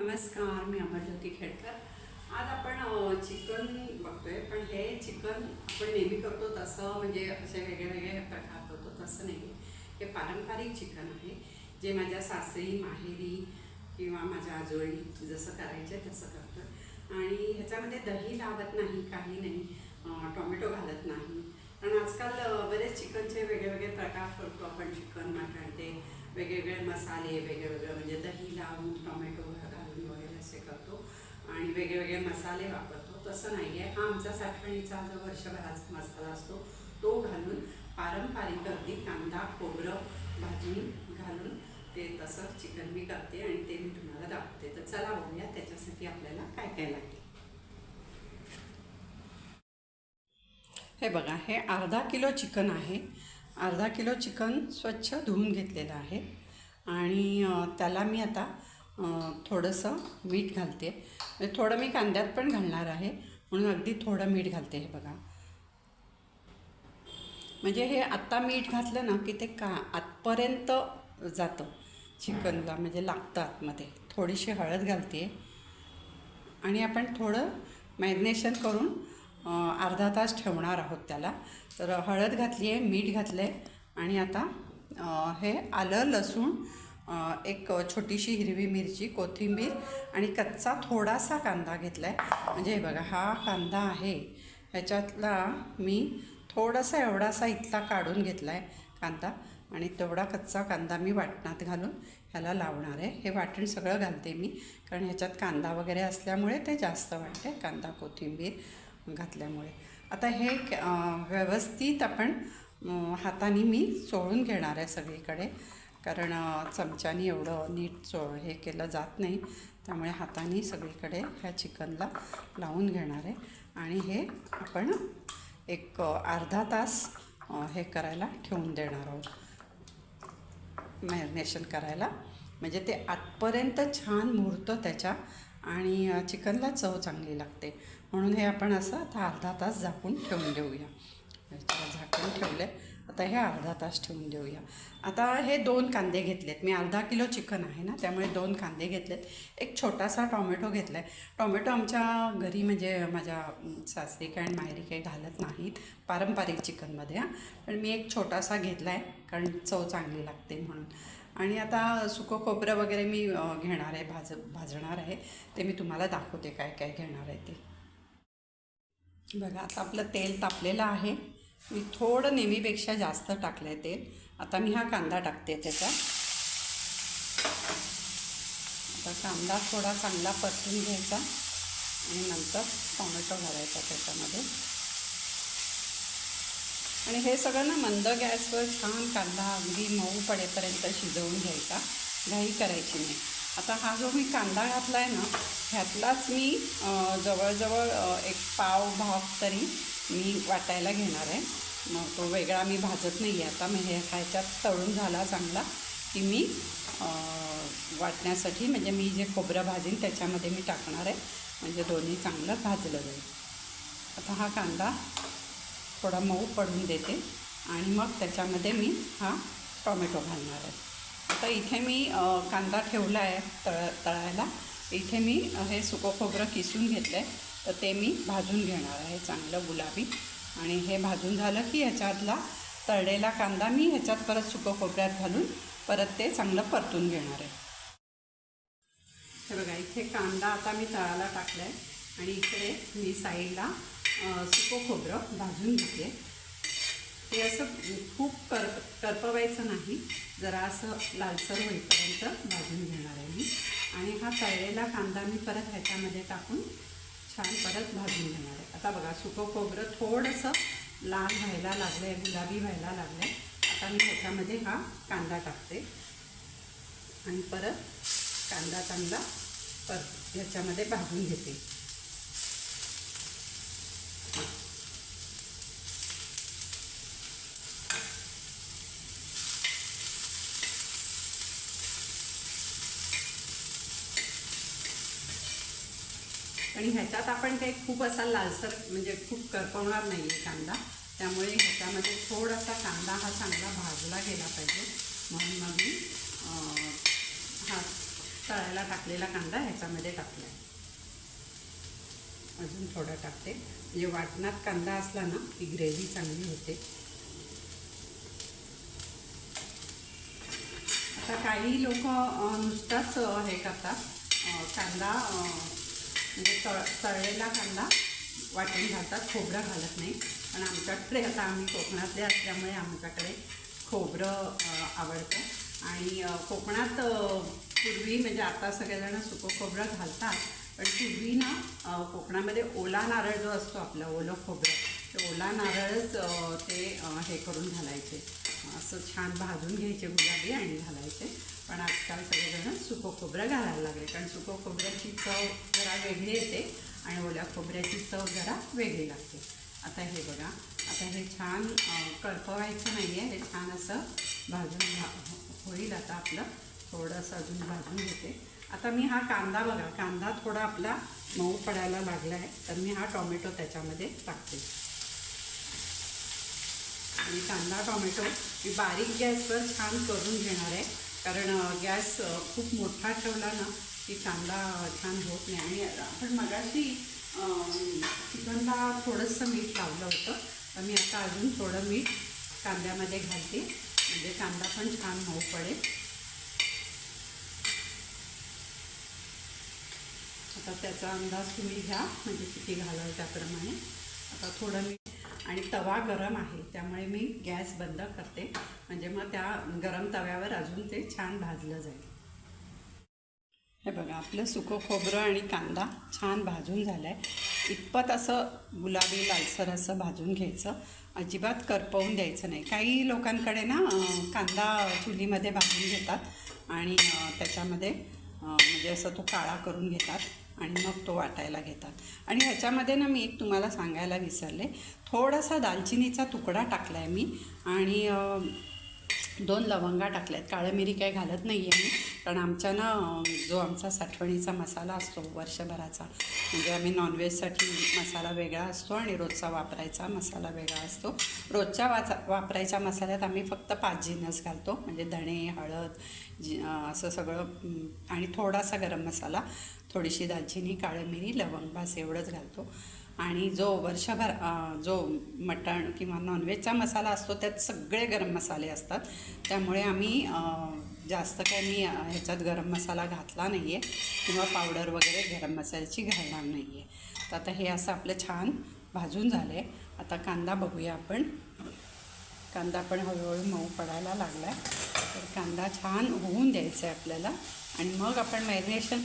नमस्कार मी अमरज्योती खेडकर. आज आपण चिकन बघतोय पण हे चिकन आपण नेहमी करतो तसं म्हणजे असे वेगळे वेगळे प्रकार करतो तसं नाही. हे पारंपरिक चिकन आहे जे माझ्या सासरी माहेरी किंवा माझ्या आजोळी जसं करायचे तसं करतो आणि ह्याच्यामध्ये दही लावत नाही काही नाही टोमॅटो घालत नाही. कारण आजकाल बरेच चिकनचे वेगळे वेगळे प्रकार करतो आपण चिकन मटण ते वेगवेगळे मसाले वेगळे वेगळे म्हणजे दही लावून टोमॅटो घालून वगैरे असे करतो आणि वेगळे वेगळे मसाले वापरतो. तसं नाही आहे हा आमचा साठवणीचा जो वर्षभराचा मसाला असतो तो घालून पारंपरिक अगदी कांदा खोबरं भाजून घालून ते तसं चिकन मी करते आणि ते मी तुम्हाला दाखवते. तर चला बघूया त्याच्यासाठी आपल्याला काय काय लागेल. हे बघा हे अर्धा किलो चिकन आहे. अर्धा किलो चिकन स्वच्छ धुवून घेतलेलं आहे. आणि त्याला मी आता थोडंसं मीठ घालते. म्हणजे थोडं मी कांद्यात पण घालणार आहे. म्हणून अगदी थोडं मीठ घालते हे बघा. म्हणजे हे आत्ता मीठ घातलं ना की ते का आतपर्यंत जातं चिकनला म्हणजे लागतं आतमध्ये. थोडीशी हळद घालते. आणि आपण थोडं मॅरिनेशन करून अर्धा तास ठेवणार आहोत त्याला. तर हळद घातली आहे मीठ घातलं आहे आणि आता हे आलं लसूण एक छोटीशी हिरवी मिरची कोथिंबीर आणि कच्चा थोडासा कांदा घेतला आहे म्हणजे हे बघा हा कांदा आहे. ह्याच्यातला मी थोडासा एवढासा इथला काढून घेतला आहे कांदा आणि तेवढा कच्चा कांदा मी वाटणात घालून ह्याला लावणार आहे. हे वाटण सगळं घालते मी कारण ह्याच्यात कांदा वगैरे असल्यामुळे ते जास्त वाटते कांदा कोथिंबीर घातल्यामुळे. आता हे व्यवस्थित आपण हाताने मी चोळून घेणार आहे सगळीकडे. कारण चमच्याने चमच्यानी एवढं नीट चो हे केलं जात नाही. त्यामुळे हाताने सगळीकडे ह्या चिकनला लावून घेणार आहे. आणि हे आपण एक अर्धा तास हे करायला ठेवून देणार आहोत. मॅरिनेशन करायला. म्हणजे ते आतपर्यंत छान मुरतं त्याच्या आणि चिकनला चव चांगली लागते. म्हणून हे आपण असं आता अर्धा तास झाकून ठेवून देऊया. झाकून ठेवले आता हे अर्धा तास ठेवून देऊया. आता हे दोन कांदे घेतलेत. मी अर्धा किलो चिकन आहे ना त्यामुळे दोन कांदे घेतलेत. एक छोटासा टॉमॅटो घेतला आहे टॉमॅटो आमच्या घरी म्हणजे माझ्या सासरी काय आणि माहेरी काही घालत नाहीत. पारंपरिक चिकनमध्ये हां. पण मी एक छोटासा घेतला आहे कारण चव चांगली लागते म्हणून. आणि आता सुकं खोबरं वगैरे मी घेणार आहे भाज भाजणार आहे. ते मी तुम्हाला दाखवते काय काय घेणार आहे ते. बघा आता आपलं तेल तापलेलं आहे. मी थोडं नेहमीपेक्षा जास्त टाकलं आहे तेल. आता मी हा कांदा टाकते त्याचा. आता कांदा थोडा चांगला परतून घ्यायचा आणि नंतर टोमॅटो घालायचा त्याच्यामध्ये. आणि हे सगळं ना मंद गॅसवर छान कांदा अगदी मऊ पडेपर्यंत शिजवून घ्यायचा. घाई करायची नाही. आता हा जो मी कांदा घातला आहे ना ह्यातलाच मी जवळजवळ एक पाव भाग तरी मी वाटायला घेणार आहे. मग तो वेगळा मी भाजत नाही आहे आता मग हे ह्याच्यात तळून झाला चांगला की मी वाटण्यासाठी म्हणजे मी जे खोबरं भाजीन त्याच्यामध्ये मी टाकणार आहे. म्हणजे दोन्ही चांगलं भाजलं जाईल. आता हा कांदा थोडा मऊ पडून देते आणि मग त्याच्यामध्ये मी हा टोमॅटो घालणार आहे. आता इथे मी कांदा ठेवला आहे तळ तळायला. इथे मी हे सुकं खोबरं किसून घेतलं आहे तर ते मी भाजून घेणार आहे चांगलं गुलाबी. आणि हे भाजून झालं की ह्याच्यातला तळलेला कांदा मी ह्याच्यात परत सुकं खोबऱ्यात घालून परत ते चांगलं परतून घेणार आहे. हे बघा इथे कांदा आता मी तळाला टाकला आहे आणि इकडे मी साईडला सुकं खोबरं भाजून घेते. ते असं खूप कर करपवायचं नाही. जरा असं लालसर होईपर्यंत भाजून घेणार आहे मी. आणि हा तळलेला कांदा मी परत ह्याच्यामध्ये टाकून छान परत भाजून घेणार आहे. आता बघा सुकं खोबरं थोडंसं लाल व्हायला लागलं आहे गुलाबी व्हायला लागलं आहे आता मी ह्याच्यामध्ये हा कांदा टाकते. आणि परत कांदा चांगला पर ह्याच्यामध्ये भाजून घेते. आणि ह्याच्यात आपण काही खूप असा लालसर म्हणजे खूप करपवणार नाही आहे कांदा. त्यामुळे ह्याच्यामध्ये थोडासा कांदा हा चांगला भाजला गेला पाहिजे. म्हणून मग मी हा तळायला टाकलेला कांदा ह्याच्यामध्ये टाकला आहे अजून थोडा टाकते. म्हणजे वाटणात कांदा असला ना की ग्रेव्ही चांगली होते. आता काही लोक नुसताच हे करतात. कांदा तळ तळलेला कांदा वाटून घालतात खोबरं घालत नाही. पण आमच्याकडे आता आम्ही कोकणातले असल्यामुळे आमच्याकडे खोबरं आवडतं. आणि कोकणात पूर्वी म्हणजे आता सगळेजण सुकं खोबरं घालतात पण पूर्वी ना कोकणामध्ये ओला नारळ जो असतो आपला ओलं खोबरं ते ओला नारळच ते हे करून घालायचे. असं छान भाजून घ्यायचे गुलाबी आणि घालायचे. पण आजकाल सगळेजण सुकं खोबरं घालायला लागले. कारण सुकं खोबऱ्याची चव जरा वेगळी येते आणि ओल्या खोबऱ्याची चव जरा वेगळी लागते. आता हे बघा. आता हे छान कळपवायचं नाही आहे हे छान असं भाजून भा होईल आता आपलं. थोडंसं अजून भाजून घेते. आता मी हा कांदा बघा. कांदा थोडा आपला मऊ पडायला लागला आहे. तर मी हा टॉमॅटो त्याच्यामध्ये टाकते. आणि कांदा टॉमॅटो मी बारीक गॅसवर छान करून घेणार आहे. कारण गॅस खूप मोठा ठेवला ना की कांदा छान होत नाही. आणि आपण मगाशी चिकनला थोडंसं मीठ लावलं होतं. तर मी आता अजून थोडं मीठ कांद्यामध्ये घालते. म्हणजे कांदा पण छान मऊ पडेल. आता त्याचा अंदाज तुम्ही घ्या. म्हणजे किती घालाल त्याप्रमाणे. आता थोडं मीठ आणि तवा गरम आहे त्यामुळे मी गॅस बंद करते. म्हणजे मग त्या गरम तव्यावर अजून ते छान भाजलं जाईल. हे बघा आपलं सुकं खोबरं आणि कांदा छान भाजून झालं आहे इतपत असं गुलाबी लालसर असं भाजून घ्यायचं. अजिबात करपवून द्यायचं नाही. काही लोकांकडे ना कांदा चुलीमध्ये भाजून घेतात आणि त्याच्यामध्ये म्हणजे असं तो काळा करून घेतात. आणि मग तो वाटायला घेतात. आणि ह्याच्यामध्ये ना मी एक तुम्हाला सांगायला विसरले. थोडासा दालचिनीचा तुकडा टाकला आहे मी आणि दोन लवंगा टाकल्यात. काळं मिरी काही घालत नाही आहे मी. कारण आमच्या ना जो आमचा साठवणीचा मसाला असतो वर्षभराचा म्हणजे आम्ही नॉनव्हेजसाठी मसाला वेगळा असतो आणि रोजचा वापरायचा मसाला वेगळा असतो. रोजच्या वाचा वापरायच्या मसाल्यात आम्ही फक्त पाच जिनस घालतो. म्हणजे धणे हळद जी असं सगळं आणि थोडासा गरम मसाला. थोडीशी दालचिनी काळं मिरी लवंग बस एवढंच घालतो. आणि जो वर्षभर जो मटण किंवा नॉनव्हेजचा मसाला असतो त्यात सगळे गरम मसाले असतात. त्यामुळे आम्ही जास्त काय मी ह्याच्यात गरम मसाला घातला नाही आहे किंवा पावडर वगैरे गरम मसाल्याची घालणार नाही आहे तर आता हे असं आपलं छान भाजून झालं आहे आता कांदा बघूया आपण. कांदा पण हळूहळू मऊ पडायला लागला आहे तर कांदा छान होऊन द्यायचा आहे आपल्याला. आणि मग आपण मॅरिनेशन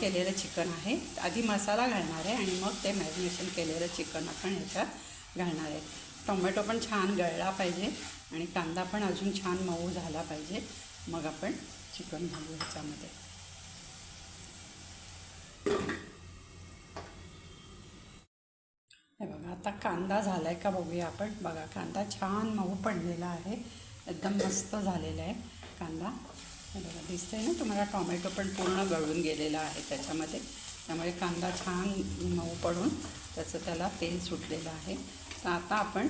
केलेलं चिकन आहे. आधी मसाला घालणार आहे आणि मग ते मॅरिनेशन केलेलं चिकन आपण ह्याच्यात घालणार आहे. टोमॅटो पण छान गळला पाहिजे आणि कांदा पण अजून छान मऊ झाला पाहिजे. मग आपण चिकन घालू ह्याच्यामध्ये हे बघा आता कांदा झाला आहे का बघूया आपण. बघा कांदा छान मऊ पडलेला आहे. एकदम मस्त झालेला आहे कांदा. हे बघा दिसतंय ना तुम्हाला? टॉमॅटो पण पूर्ण गळून गेलेला आहे त्याच्यामध्ये. त्यामुळे कांदा छान मऊ पडून त्याचं त्याला तेल सुटलेलं आहे. तर आता आपण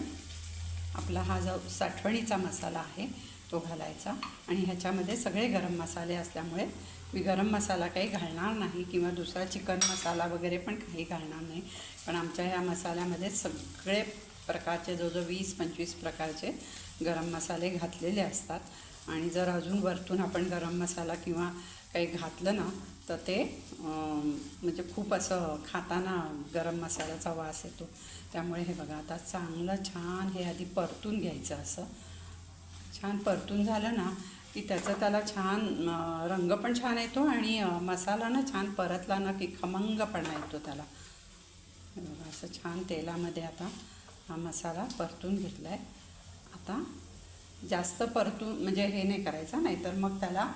आपला हा जो साठवणीचा मसाला आहे तो घालायचा. आणि ह्याच्यामध्ये सगळे गरम मसाले असल्यामुळे मी गरम मसाला काही घालणार नाही किंवा दुसरा चिकन मसाला वगैरे पण काही घालणार नाही. पण आमच्या ह्या मसाल्यामध्ये सगळे प्रकारचे जो जो वीस पंचवीस प्रकारचे गरम मसाले घातलेले असतात. आणि जर अजून वरतून आपण गरम मसाला किंवा काही घातलं ना तर ते म्हणजे खूप असं खाताना गरम मसाल्याचा वास येतो. त्यामुळे हे बघा आता चांगलं छान हे आधी परतून घ्यायचं असं. छान परतून झालं ना की त्याचं त्याला छान रंग पण छान येतो आणि मसाला ना छान परतला ना की खमंगपणा येतो त्याला. असं छान तेलामध्ये आता हा मसाला परतून घेतला आहे आता जास्त परतून म्हणजे हे नाही करायचा नाहीतर मग त्याला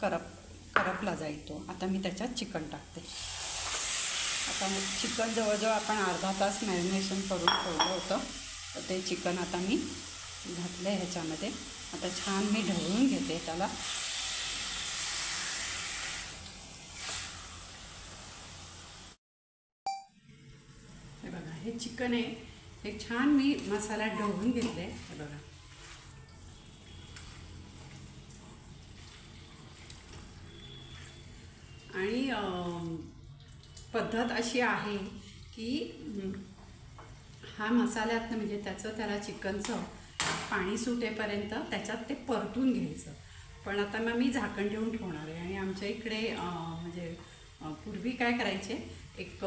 करप करपला जाईल तो आता मी त्याच्यात चिकन टाकते. आता मग चिकन जवळजवळ आपण अर्धा तास मॅरिनेशन करून ठेवलं होतं. तर ते चिकन आता मी घातलं आहे ह्याच्यामध्ये. आता छान मी ढवळून घेते त्याला. हे बघा हे चिकन आहे. हे छान मी मसाल्यात ढवळून घेतले हे बघा. आणि पद्धत अशी आहे की हा मसाल्यातनं म्हणजे त्याचं त्याला चिकनचं पाणी सुटेपर्यंत त्याच्यात ते परतून घ्यायचं. पण आता मग मी झाकण ठेवून ठेवणार आहे आणि आमच्या इकडे म्हणजे पूर्वी काय करायचे एक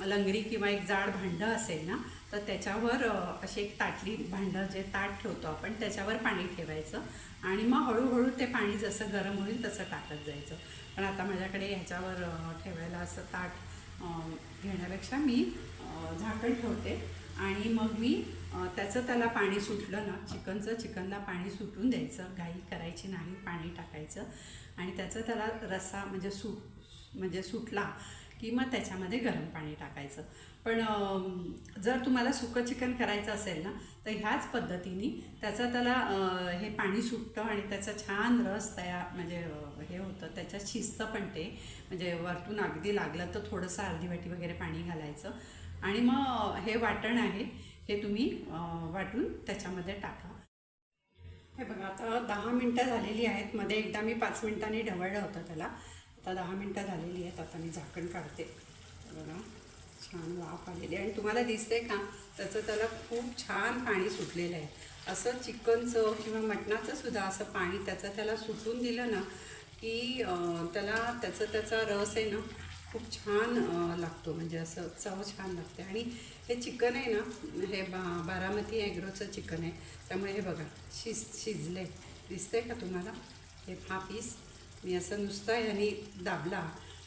लंगरी किंवा एक जाड भांडं असेल ना तर त्याच्यावर अशी एक ताटली भांडं जे ताट ठेवतो आपण त्याच्यावर पाणी ठेवायचं आणि मग हळूहळू ते पाणी जसं गरम होईल तसं टाकत जायचं. पण आता माझ्याकडे ह्याच्यावर ठेवायला असं ताट घेण्यापेक्षा मी झाकण ठेवते. आणि मग मी त्याचं त्याला पाणी सुटलं ना चिकनचं चिकनला पाणी सुटून द्यायचं. घाई करायची नाही पाणी टाकायचं. आणि त्याचं त्याला रस्सा म्हणजे सु म्हणजे सुटला की मग त्याच्यामध्ये गरम पाणी टाकायचं. पण जर तुम्हाला सुकं चिकन करायचं असेल ना तर ह्याच पद्धतीने त्याचं त्याला हे पाणी सुटतं आणि त्याचा छान रस तयार म्हणजे हे होतं. त्याच्यात शिजतं पण ते. म्हणजे वरतून अगदी लागलं तर थोडंसं अर्धी वाटी वगैरे पाणी घालायचं. आणि मग हे वाटण आहे हे तुम्ही वाटून त्याच्यामध्ये टाका. हे बघा आता दहा मिनटं झालेली आहेत. मध्ये एकदा मी पाच मिनिटांनी ढवळलं होतं त्याला. आता दहा मिनटं झालेली आहेत. आता मी झाकण काढते. बघा छान वाफ आलेली आणि तुम्हाला दिसते का? त्याचं त्याला खूप छान पाणी सुटलेलं आहे. असं चिकनचं किंवा मटणाचं सुद्धा असं पाणी त्याचं त्याला सुटून दिलं ना की त्याला त्याचं त्याचा रस आहे ना खूप छान लागतो. म्हणजे असं चव छान लागते. आणि हे चिकन आहे ना हे बा बारामती ॲग्रोचं चिकन आहे. त्यामुळे हे बघा शिज शिजले. दिसतंय का तुम्हाला? हे हा पीस. मी असं नुसता ह्यानी दाबला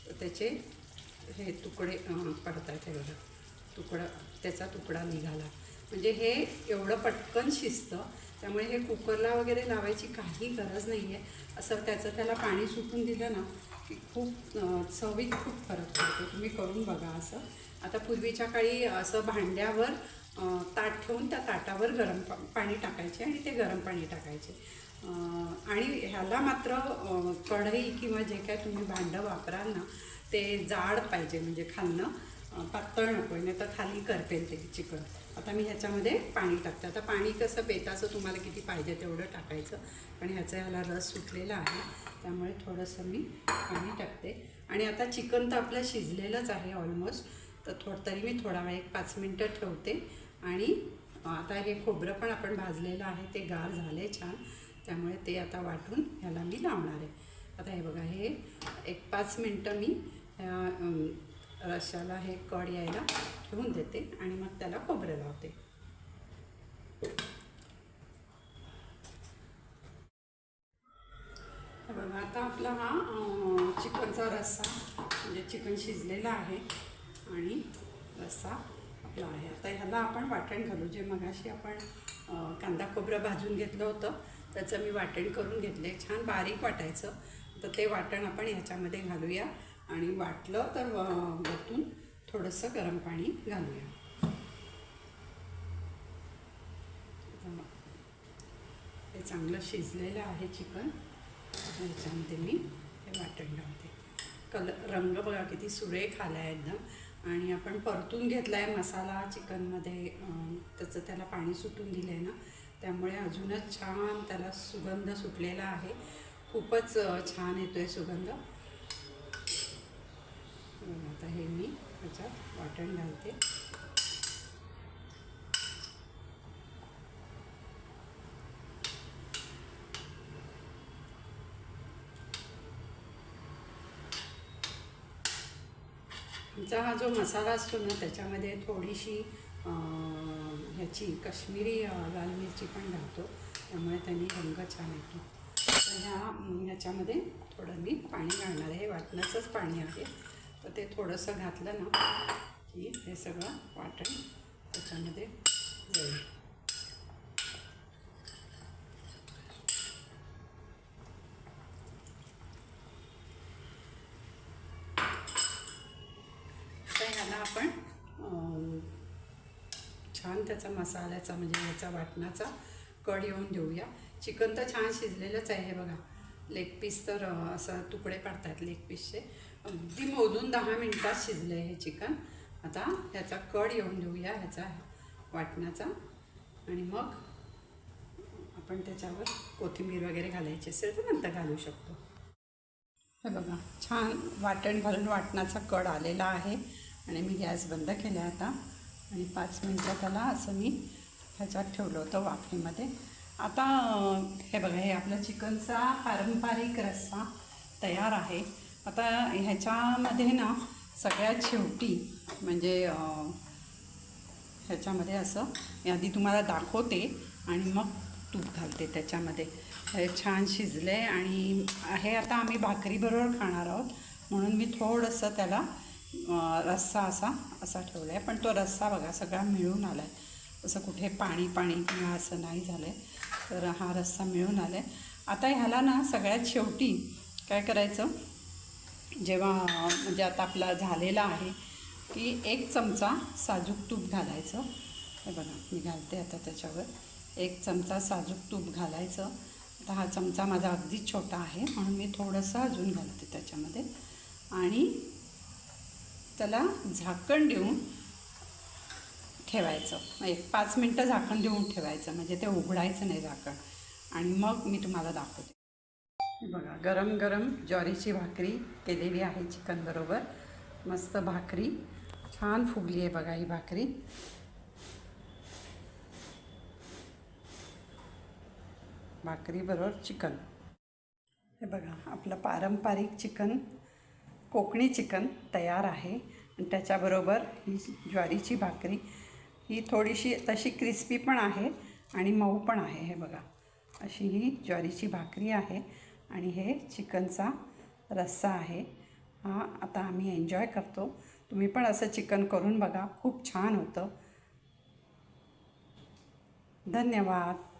तर त्याचे हे तुकडे पडत आहेत हे बघा. तुकडा त्याचा तुकडा निघाला. म्हणजे हे एवढं पटकन शिजतं त्यामुळे हे कुकरला वगैरे लावायची काही गरज नाही आहे असं त्याचं त्याला पाणी सुटून दिलं ना की खूप चवीत खूप फरक पडतो. तुम्ही करून बघा असं. आता पूर्वीच्या काळी असं भांड्यावर ताट ठेवून त्या ताटावर गरम पा पाणी टाकायचे आणि ते गरम पाणी टाकायचे. आणि ह्याला मात्र कढई किंवा जे काय तुम्ही भांडं वापराल ना ते जाड पाहिजे म्हणजे खालनं पातळ नको नाही तर खाली करपेल ते चिकन. आता मी ह्याच्यामध्ये पाणी टाकते. आता पाणी कसं बेताचं तुम्हाला किती पाहिजे तेवढं टाकायचं. पण ह्याचा ह्याला रस सुटलेला आहे त्यामुळे थोडंसं मी पाणी टाकते. आणि आता चिकन तर आपलं शिजलेलंच आहे ऑलमोस्ट. तर थोड तरी मी थोडा वेळ एक पाच मिनटं ठेवते. आणि आता हे खोबरं पण आपण भाजलेलं आहे ते गार झाले छान. त्यामुळे ते आता वाटून ह्याला मी लावणार आहे. आता हे बघा हे एक पाच मिनटं मी रशाला हे कड यायला ठेवून देते आणि मग त्याला खोबरं लावते. बघा आता आपला हा चिकनचा रस्सा म्हणजे चिकन शिजलेला आहे आणि रस्सा आपला आहे. आता ह्याला आपण वाटण घालू. जे मगाशी आपण कांदा खोबरं भाजून घेतलं होतं त्याचं मी वाटण करून घेतले. छान बारीक वाटायचं. तर ते वाटण आपण ह्याच्यामध्ये घालूया. आणि वाटलं तर वरतून थोडंसं गरम पाणी घालूया. हे चांगलं शिजलेलं आहे चिकन. ह्याच्यामध्ये मी हे वाटण लावते. कलर रंग बघा किती सुरेख आला आहे एकदम. आणि आपण परतून घेतला आहे मसाला चिकनमध्ये त्याचं त्याला पाणी सुटून दिलं आहे ना त्यामुळे अजूनच छान त्याला सुगंध सुटलेला आहे. खूपच छान येतो आहे सुगंध. आता हे मी ह्याच्यात वाटण घालते. आमचा हा जो मसाला असतो ना त्याच्यामध्ये थोडीशी ह्याची काश्मीरी लाल मिरची पण घालतो. त्यामुळे त्यांनी रंग छान येतो. तर ह्या ह्याच्यामध्ये थोडं मी पाणी घालणार आहे. हे वाटण्याचंच पाणी आहे. तर ते थोडंसं घातलं ना की हे सगळं वाटण त्याच्यामध्ये जाईल. तर ह्याला आपण छान त्याचा मसाल्याचा म्हणजे याचा वाटणाचा कड येऊन देऊया. चिकन तर छान शिजलेलंच आहे हे बघा. लेग पीस तर असं तुकडे पडतात लेग पीसचे अगदी मोजून दहा मिनटात शिजलं आहे हे चिकन. आता ह्याचा कड येऊन देऊया ह्याचा वाटणाचा. आणि मग आपण त्याच्यावर कोथिंबीर वगैरे घालायची असेल तर नंतर घालू शकतो. हे बघा छान वाटण घालून वाटणाचा कड आलेला आहे. आणि मी गॅस बंद केला आता. आणि पाच मिनटं त्याला असं मी ह्याच्यात ठेवलं होतं वाफेमध्ये. आता हे बघा हे आपलं चिकनचा पारंपरिक रस्सा तयार आहे. आता ह्याच्यामध्ये ना सगळ्यात शेवटी म्हणजे ह्याच्यामध्ये असं आधी तुम्हाला दाखवते आणि मग तूप घालते त्याच्यामध्ये. हे छान शिजले आणि हे आता आम्ही भाकरीबरोबर खाणार आहोत. म्हणून मी थोडंसं त्याला रस्सा असा असा ठेवला आहे पण तो रस्सा बघा सगळा मिळून आला आहे असं कुठे पाणी पाणी किंवा असं नाही झालं आहे तर हा रस्सा मिळून आला आहे आता ह्याला ना सगळ्यात शेवटी काय करायचं? जेव्हा म्हणजे आता आपला झालेला आहे की एक चमचा साजूक तूप घालायचं. हे बघा मी घालते आता त्याच्यावर. एक चमचा साजूक तूप घालायचं. आता हा चमचा माझा अगदी छोटा आहे म्हणून मी थोडंसं अजून घालते त्याच्यामध्ये. आणि त्याला झाकण देऊन ठेवायचं. एक पाच मिनटं झाकण देऊन ठेवायचं म्हणजे ते उघडायचं नाही झाकण. आणि मग मी तुम्हाला दाखवते. बघा गरम गरम ज्वारीची भाकरी केलेली आहे चिकनबरोबर मस्त भाकरी. छान फुगली आहे बघा ही भाकरी. भाकरीबरोबर चिकन. हे बघा आपलं पारंपरिक चिकन कोकणी चिकन तयार आहे. आणि त्याच्याबरोबर ही ज्वारीची भाकरी. ही थोडीशी तशी क्रिस्पी पण आहे आणि मऊ पण आहे हे बघा. अशी ही ज्वारीची भाकरी आहे. आणि हे चिकनचा रस्सा आहे. हा आता आम्ही एन्जॉय करतो. तुम्ही पण असं चिकन करून बघा. खूप छान होतं. धन्यवाद.